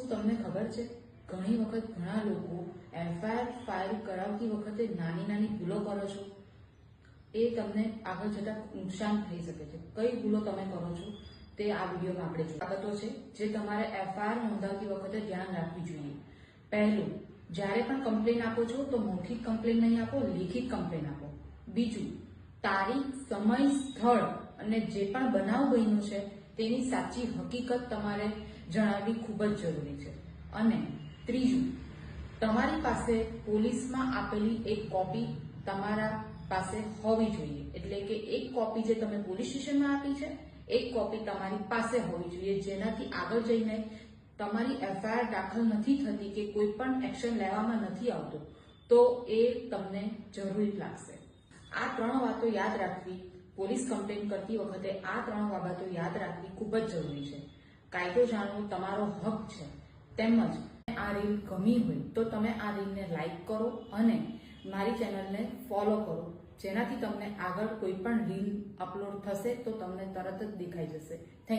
શું તમને ખબર છે? ઘણી વખત ઘણા લોકો એફઆઈઆર ફાઇલ કરાવતી વખતે નાની નાની ભૂલો કરો છો. એ તમને આગળ જતા નુકસાન થઈ શકે છે. કઈ ભૂલો તમે કરો છો તે આ વિડીયોમાં આપણે બાબતો છે જે તમારે એફઆઈઆર નોંધાવતી વખતે ધ્યાન રાખવી જોઈએ. પહેલું, જ્યારે પણ કમ્પ્લેન આપો છો તો મૌખિક કમ્પ્લેન નહીં આપો, લેખિત કમ્પ્લેન આપો. બીજું, તારીખ, સમય, સ્થળ અને જે પણ બનાવ બન્યો છે તેની સાચી હકીકત તમારે જણાવવી ખૂબ જ જરૂરી છે. અને ત્રીજું, તમારી પાસે પોલીસમાં આપેલી એક કોપી તમારા પાસે હોવી જોઈએ. એટલે કે એક કોપી જે તમે પોલીસ સ્ટેશનમાં આપી છે, એક કોપી તમારી પાસે હોવી જોઈએ. જેનાથી આગળ જઈને તમારી એફઆઈઆર દાખલ નથી થતી કે કોઈ પણ એક્શન લેવામાં નથી આવતું, તો એ તમને જરૂરી લાગશે. આ ત્રણ વાતો યાદ રાખવી પોલીસ કમ્પ્લેન કરતી વખતે આ ત્રણ બાબતો યાદ રાખવી ખૂબ જ જરૂરી છે. કાયદો જાણવો તમારો હક છે. તેમજ આ રીલ ગમી હોય તો તમે આ રીલને લાઈક કરો અને મારી ચેનલને ફોલો કરો. જેનાથી તમને આગળ કોઈ પણ રીલ અપલોડ થશે તો તમને તરત જ દેખાઈ જશે. થેન્ક